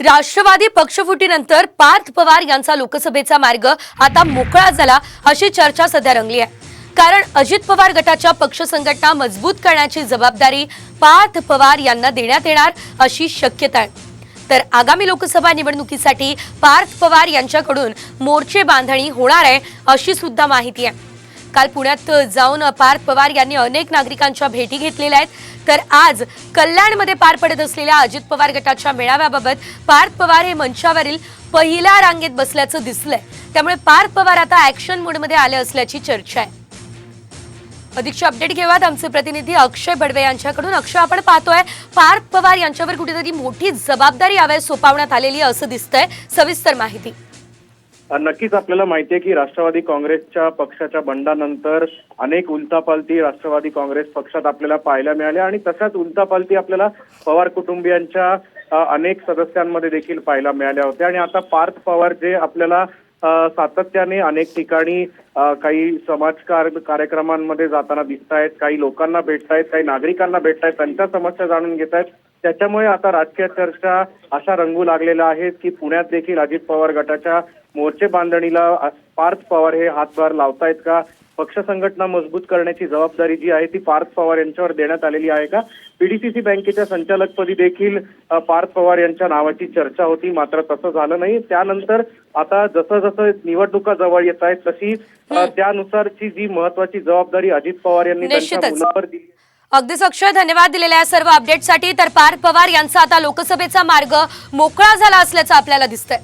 राष्ट्रवादी पक्षफुटीनंतर पार्थ पवार यांचा लोकसभेचा मार्ग आता मोकळा झाला अशी चर्चा सध्या रंगली आहे. कारण अजित पवार गटाच्या पक्ष संघटना मजबूत करण्याची जबाबदारी पार्थ पवार यांना देण्यात येणार अशी शक्यता आहे. तर आगामी लोकसभा निवडणुकीसाठी पार्थ पवार यांच्याकडून मोर्चे बांधणी होणार आहे अशी सुद्धा माहिती आहे. काल पुण्यात जाऊन पार्थ पवार यांनी अनेक नागरिकांच्या भेटी घेतलेल्या आहेत. तर आज कल्याणमध्ये पार पडत असलेल्या अजित पवार गटाच्या मेळाव्याबाबत पार्थ पवार हे मंचावरील पहिल्या रांगेत बसल्याचं दिसलंय. त्यामुळे पार्थ पवार आता ऍक्शन मोडमध्ये आले असल्याची चर्चा आहे. अधिकचे अपडेट घेऊयात. आमचे प्रतिनिधी अक्षय बडवे यांच्याकडून. अक्षय आपण पाहतोय पार्थ पवार यांच्यावर कुठेतरी मोठी जबाबदारी यावेळेस सोपावण्यात आलेली आहे असं दिसतंय. सविस्तर माहिती. नक्कीच आपल्याला माहिती आहे की राष्ट्रवादी काँग्रेसच्या पक्षाच्या बंडानंतर अनेक उलतापालती राष्ट्रवादी काँग्रेस पक्षात आपल्याला पाहायला मिळाल्या आणि तशाच उलतापालती आपल्याला पवार कुटुंबियांच्या अनेक सदस्यांमध्ये देखील पाहायला मिळाल्या होत्या. आणि आता पार्थ पवार जे आपल्याला सातत्याने अनेक ठिकाणी काही समाजकार कार्यक्रमांमध्ये जाताना दिसत आहेत काही लोकांना भेटतायत काही नागरिकांना भेटतायत त्यांच्या समस्या जाणून घेत आहेत त्याच्यामुळे आता राजकीय चर्चा अशा रंगू लागलेल्या आहेत की पुण्यात देखील अजित पवार गटाच्या मोर्चे बांधणीला पार्थ पवार हे हातभार लावतायत का? पक्ष संघटना मजबूत करण्याची जबाबदारी जी आहे ती पार्थ पवार यांच्यावर देण्यात आलेली आहे का? पीडीसीसी बँकेच्या संचालकपदी देखील पार्थ पवार यांच्या नावाची चर्चा होती मात्र तसं झालं नाही. त्यानंतर आता जसं जसं निवडणुका जवळ येत आहेत तशी त्यानुसारची जी महत्वाची जबाबदारी अजित पवार यांनी त्यांच्या. मुलावर दिली अगदीच अक्षय धन्यवाद दिलेल्या या सर्व अपडेटसाठी तर पार्थ पवार यांचा आता लोकसभेचा मार्ग मोकळा झाला असल्याचं आपल्याला दिसतंय.